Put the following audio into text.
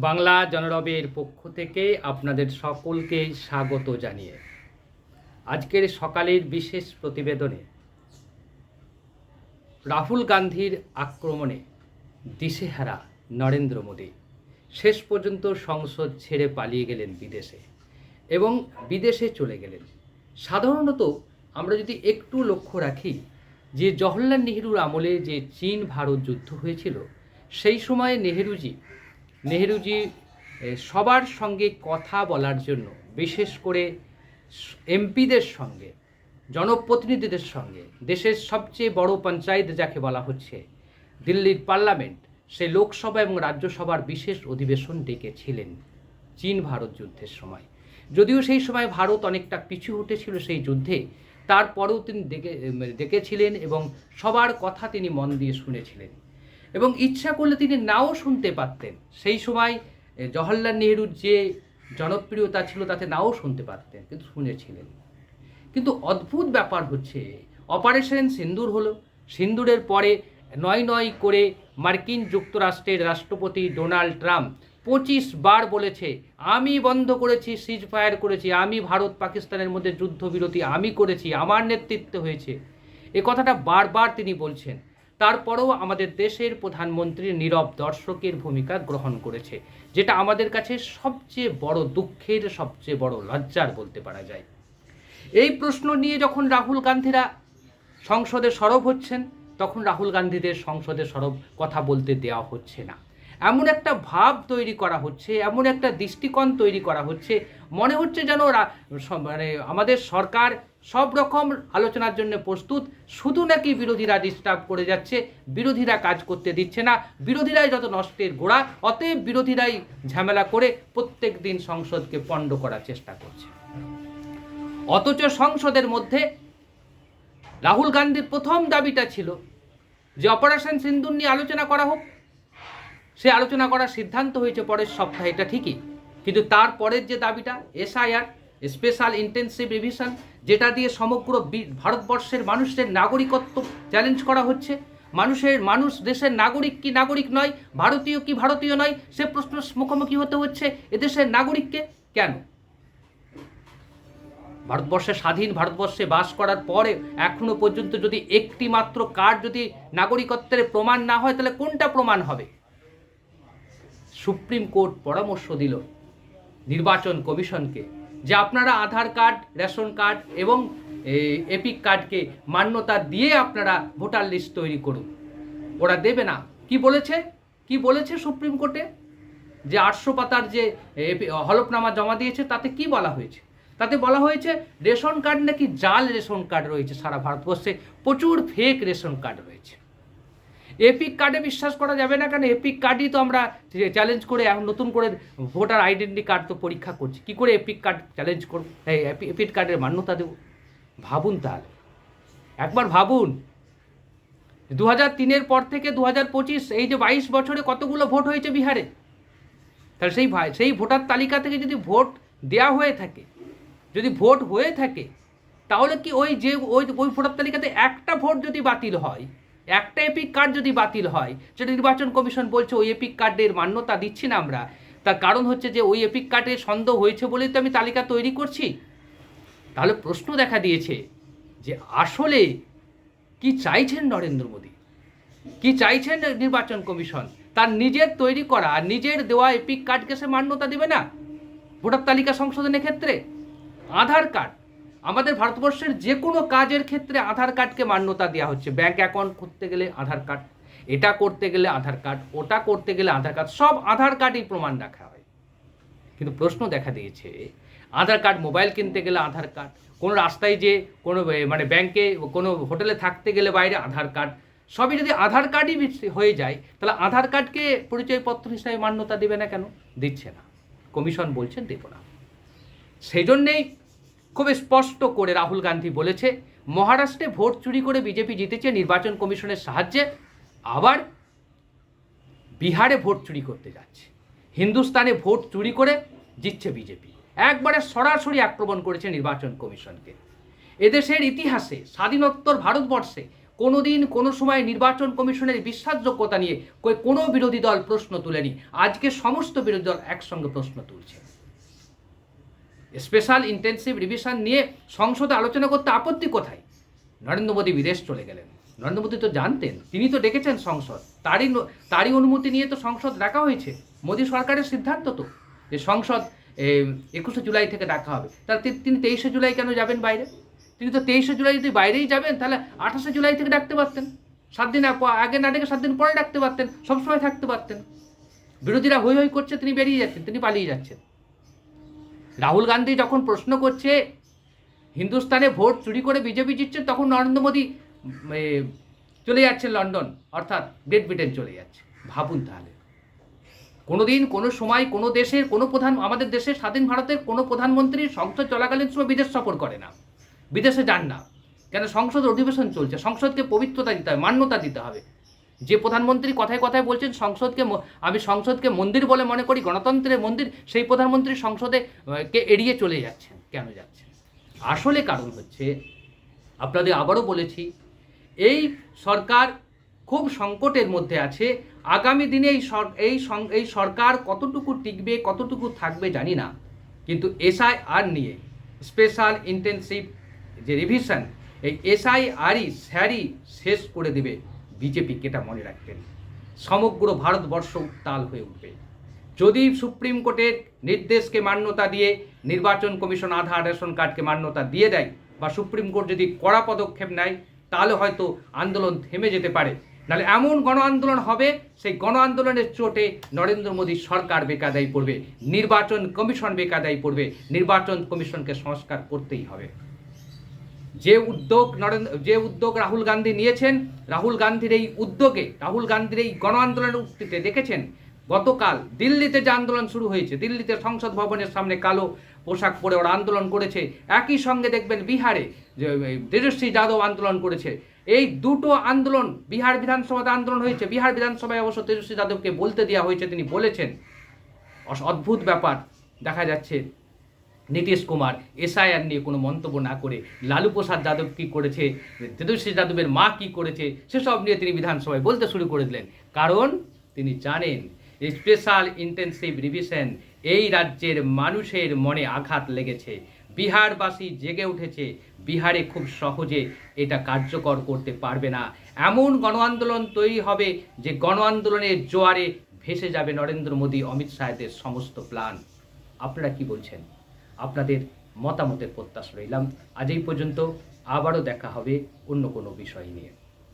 বাংলা জনরবের পক্ষ থেকে আপনাদের সকলকে স্বাগত জানিয়ে আজকের সকালের বিশেষ প্রতিবেদনে রাহুল গান্ধীর আক্রমণে দিশেহারা নরেন্দ্র মোদী শেষ পর্যন্ত সংসদ ছেড়ে পালিয়ে গেলেন বিদেশে এবং বিদেশে চলে গেলেন। সাধারণত আমরা যদি একটু লক্ষ্য রাখি যে জওহরলাল নেহরুর আমলে যে চীন ভারত যুদ্ধ হয়েছিল, সেই সময় নেহেরুজি নেহেরুজি সবার সঙ্গে কথা বলার জন্য, বিশেষ করে এমপিদের সঙ্গে, জনপ্রতিনিধিদের সঙ্গে, দেশের সবচেয়ে বড় পঞ্চায়েত যাকে বলা হচ্ছে, দিল্লির পার্লামেন্ট, সে লোকসভা এবং রাজ্যসভার বিশেষ অধিবেশন ডেকেছিলেন চীন ভারত যুদ্ধের সময়। যদিও সেই সময় ভারত অনেকটা পিছু উঠেছিল সেই যুদ্ধে, তারপরেও তিনি ডেকে ডেকেছিলেন এবং সবার কথা তিনি মন দিয়ে শুনেছিলেন। এবং ইচ্ছা করলে তিনি নাও শুনতে পারতেন। সেই সময় জওহরলাল নেহরুর যে জনপ্রিয়তা ছিল, তাতে নাও শুনতে পারতেন, কিন্তু শুনেছিলেন। কিন্তু অদ্ভুত ব্যাপার হচ্ছে, অপারেশন সিন্দুর হলো। সিন্দুরের পরে নয় নয় করে মার্কিন যুক্তরাষ্ট্রের রাষ্ট্রপতি ডোনাল্ড ট্রাম্প পঁচিশ বার বলেছে, আমি বন্ধ করেছি সিজ ফায়ার করেছি, আমি ভারত পাকিস্তানের মধ্যে যুদ্ধবিরতি, আমি করেছি, আমার নেতৃত্ব হয়েছে। এ কথাটা বারবার তিনি বলছেন। তারপরেও আমাদের দেশের প্রধানমন্ত্রী নীরব দর্শকের ভূমিকা গ্রহণ করেছে, যেটা আমাদের কাছে সবচেয়ে বড় দুঃখের, সবচেয়ে বড় লজ্জার বলতে পারা যায়। এই প্রশ্ন নিয়ে যখন রাহুল গান্ধীরা সংসদে সরব হচ্ছেন, তখন রাহুল গান্ধীদের সংসদে সরব কথা বলতে দেওয়া হচ্ছে না। এমন একটা ভাব তৈরি করা হচ্ছে, এমন একটা দৃষ্টিকোণ তৈরি করা হচ্ছে, মনে হচ্ছে যেন মানে আমাদের সরকার সব রকম আলোচনার জন্য প্রস্তুত। শুধু নাকি বিরোধীরা ডিস্টার্ব করে যাচ্ছে, বিরোধীরা কাজ করতে দিচ্ছে না, বিরোধীরাই যত নষ্টের গোড়া, অতএব বিরোধীরাই ঝামেলা করে প্রত্যেক দিন সংসদকে পণ্ড করার চেষ্টা করছে। অথচ সংসদের মধ্যে রাহুল গান্ধীর প্রথম দাবিটা ছিল যে অপারেশন সিন্দুর নিয়ে আলোচনা করা হোক। সে আলোচনা করার সিদ্ধান্ত হয়েছে পরের সপ্তাহে, এটা ঠিকই। কিন্তু তারপরের যে দাবিটা, এসআইআর স্পেশাল ইন্টেন্সিভ রিভিশন, যেটা দিয়ে সমগ্র ভারতবর্ষের মানুষের নাগরিকত্ব চ্যালেঞ্জ করা হচ্ছে। মানুষের, মানুষ দেশের নাগরিক কি নাগরিক নয়, ভারতীয় কি ভারতীয় নয়, সে প্রশ্ন মুখোমুখি হতে হচ্ছে এদেশের নাগরিককে কেন? ভারতবর্ষে স্বাধীন ভারতবর্ষে বাস করার পরে এখনও পর্যন্ত যদি একটি মাত্র কার্ড যদি নাগরিকত্বের প্রমাণ না হয়, তাহলে কোনটা প্রমাণ হবে? সুপ্রিম কোর্ট পরামর্শ দিল, নির্বাচন কমিশনকে। যে আপনারা আধার কার্ড, রেশন কার্ড এবং এপিক কার্ডকে মান্যতা দিয়ে আপনারা ভোটার লিস্ট তৈরি করুন। ওরা দেবে না। কি বলেছে? কি বলেছে সুপ্রিম কোর্টে? যে আটশো পাতার যে হলফনামা জমা দিয়েছে, তাতে কি বলা হয়েছে? তাতে বলা হয়েছে, রেশন কার্ড নাকি জাল রেশন কার্ড রয়েছে সারা ভারতবর্ষে। প্রচুর ফেক রেশন কার্ড রয়েছে। এপিক কার্ডে বিশ্বাস করা যাবে না কারণ এপিক কার্ডই তো আমরা চ্যালেঞ্জ করে এখন নতুন করে ভোটার আইডেন্টি কার্ড তো পরীক্ষা করছি। কি করে এপিক কার্ড চ্যালেঞ্জ করব? এপিক কার্ডের মান্যতা দেব? ভাবুন তাহলে। একবার ভাবুন। দু হাজার তিনের পর থেকে দু হাজার পঁচিশ এই যে বাইশ বছরে কতগুলো ভোট হয়েছে বিহারে? তাহলে সেই সেই ভোটার তালিকা থেকে যদি ভোট দেয়া হয়ে থাকে, যদি ভোট হয়ে থাকে, তাহলে কি ওই যে ওই ওই ভোটার তালিকাতে একটা ভোট যদি বাতিল হয় একটা এপিক কার্ড যদি বাতিল হয় সেটা নির্বাচন কমিশন বলছে ওই এপিক কার্ডের মান্যতা দিচ্ছি না আমরা, তার কারণ হচ্ছে যে ওই এপিক কার্ডের সন্দেহ হয়েছে বলেই তো আমি তালিকা তৈরি করছি। তাহলে প্রশ্ন দেখা দিয়েছে যে আসলে কি চাইছেন নরেন্দ্র মোদী? কি চাইছেন নির্বাচন কমিশন? তার নিজের তৈরি করা, নিজের দেওয়া এপিক কার্ডকে সে মান্যতা দেবে না? ভোটার তালিকা সংশোধনের ক্ষেত্রে? আধার কার্ড আমাদের ভারতবর্ষের যে কোনো কাজের ক্ষেত্রে আধার কার্ডকে মান্যতা দেওয়া হচ্ছে। ব্যাংক অ্যাকাউন্ট করতে গেলে আধার কার্ড, এটা করতে গেলে আধার কার্ড, ওটা করতে গেলে আধার কার্ড, সব আধার কার্ডই প্রমাণ রাখা হয়। কিন্তু প্রশ্ন দেখা দিয়েছে, আধার কার্ড, মোবাইল কিনতে গেলে আধার কার্ড, কোনো রাস্তায় যে কোনো মানে ব্যাংকে কোনো হোটেলে থাকতে গেলে বাইরে আধার কার্ড, সবই যদি আধার কার্ডই হয়ে যায়, তাহলে আধার কার্ডকে পরিচয়পত্র হিসাবে মান্যতা দেবে না কেন? দিচ্ছে না। কমিশন বলছেন দেব না। সেই জন্যেই খুব স্পষ্ট করে রাহুল গান্ধী বলেছে, মহারাষ্ট্রে ভোট চুরি করে বিজেপি জিতেছে নির্বাচন কমিশনের সাহায্যে, আবার বিহারে ভোট চুরি করতে যাচ্ছে। হিন্দুস্তানে ভোট চুরি করে জিতছে বিজেপি। একবারে সরাসরি আক্রমণ করেছে নির্বাচন কমিশনকে। এদেশের ইতিহাসে, স্বাধীনোত্তর ভারতবর্ষে কোনোদিন কোনো সময় নির্বাচন কমিশনের বিশ্বাসযোগ্যতা নিয়ে কোনো বিরোধী দল প্রশ্ন তুলেনি। আজকে সমস্ত বিরোধী দল একসঙ্গে প্রশ্ন তুলছে। স্পেশাল ইন্টেন্সিভ রিভিশন নিয়ে সংসদে আলোচনা করতে আপত্তি কোথায়? নরেন্দ্র মোদী বিদেশ চলে গেলেন। নরেন্দ্র মোদী তো জানতেন, তিনি তো ডেকেছেন সংসদ। তারই তারই অনুমতি নিয়ে তো সংসদ ডাকা হয়েছে। মোদী সরকারের সিদ্ধান্ত তো, যে সংসদ একুশে জুলাই থেকে ডাকা হবে। তাহলে তিনি তেইশে জুলাই কেন যাবেন বাইরে? তিনি তো তেইশে জুলাই যদি বাইরেই যাবেন, তাহলে আঠাশে জুলাই থেকে ডাকতে পারতেন। সাত দিন আগ- না ডেকে সাত দিন পরে ডাকতে পারতেন, সবসময় থাকতে পারতেন। বিরোধীরা হই হই করছে, তিনি বেরিয়ে যাচ্ছেন, তিনি পালিয়ে যাচ্ছেন। রাহুল গান্ধী যখন প্রশ্ন করছে, হিন্দুস্তানে ভোট চুরি করে বিজেপি জিতছে, তখন নরেন্দ্র মোদী চলে যাচ্ছে লন্ডন, অর্থাৎ গ্রেট ব্রিটেন চলে যাচ্ছে। ভাবুন তাহলে। কোনোদিন, কোনো সময়, কোনো দেশের, কোনো প্রধান, আমাদের দেশের স্বাধীন ভারতের কোনো প্রধানমন্ত্রী সংসদ চলাকালীন সময় বিদেশ সফর করে না। বিদেশে যান না। কেন? সংসদ অধিবেশন চলছে। সংসদকে পবিত্রতা দিতে হবে, মান্যতা দিতে হবে। যে প্রধানমন্ত্রী কথায় কথায় বলছেন, সংসদকে আমি সংসদকে মন্দির বলে মনে করি, গণতন্ত্রের মন্দির, সেই প্রধানমন্ত্রী সংসদে কে এড়িয়ে চলে যাচ্ছেন, কেন যাচ্ছেন? আসলে কারণ হচ্ছে, আপনাদের আবারও বলেছি, এই সরকার খুব সংকটের মধ্যে আছে। আগামী দিনে এই এই এই সরকার কতটুকু টিকবে, কতটুকু থাকবে জানি না। কিন্তু এসআইআর নিয়ে স্পেশাল ইন্টেনসিভ যে রিভিশন এই এসআইআরই স্যারই শেষ করে দেবে। বিজেপি কেটা মনে রাখবেন? সমগ্র ভারতবর্ষ উত্তাল হয়ে উঠবে। যদি সুপ্রিম কোর্টের নির্দেশকে মান্যতা দিয়ে নির্বাচন কমিশন আধার, রেশন কার্ডকে মান্যতা দিয়ে দেয় বা সুপ্রিম কোর্ট যদি কড়া পদক্ষেপ নেয়, তাহলে হয়তো আন্দোলন থেমে যেতে পারে। নাহলে এমন গণ আন্দোলন হবে, সেই গণ আন্দোলনের চোটে নরেন্দ্র মোদী সরকার বেকাদায়ী পড়বে, নির্বাচন কমিশন বেকাদায়ী পড়বে, নির্বাচন কমিশনকে সংস্কার করতেই হবে। যে উদ্যোগ নরেন্দ্র, যে উদ্যোগ রাহুল গান্ধী নিয়েছেন, রাহুল গান্ধীর এই উদ্যোগে, রাহুল গান্ধীর এই গণ আন্দোলনের উক্তিতে দেখেছেন, গতকাল দিল্লিতে যে আন্দোলন শুরু হয়েছে, দিল্লিতে সংসদ ভবনের সামনে কালো পোশাক পরে ওরা আন্দোলন করেছে, একই সঙ্গে দেখবেন বিহারে তেজস্বী যাদব আন্দোলন করেছে। এই দুটো আন্দোলন বিহার বিধানসভাতে আন্দোলন হয়েছে, বিহার বিধানসভায় অবশ্য তেজস্বী যাদবকে বলতে দেওয়া হয়েছে, তিনি বলেছেন। অদ্ভুত ব্যাপার, দেখা যাচ্ছে নীতিশ কুমার, এসআইআর নিয়ে কোনো মন্তব্য না করে লালু প্রসাদ যাদব কী করেছে, তেজস্বী যাদবের মা কী করেছে, সেসব নিয়ে তিনি বিধানসভায় বলতে শুরু করে দিলেন। কারণ তিনি জানেন, স্পেশাল ইন্টেন্সিভ রিভিশন এই রাজ্যের মানুষের মনে আঘাত লেগেছে। বিহারবাসী জেগে উঠেছে, বিহারে খুব সহজে এটা কার্যকর করতে পারবে না। এমন গণ আন্দোলন তৈরি হবে যে গণ আন্দোলনের জোয়ারে ভেসে যাবে নরেন্দ্র মোদী, অমিত শাহেদের সমস্ত প্ল্যান আপনারা কি বলছেন? আপনাদের মতামতের প্রত্যাশা রইলাম। আজ এই পর্যন্ত আবারও দেখা হবে অন্য কোনো বিষয় নিয়ে।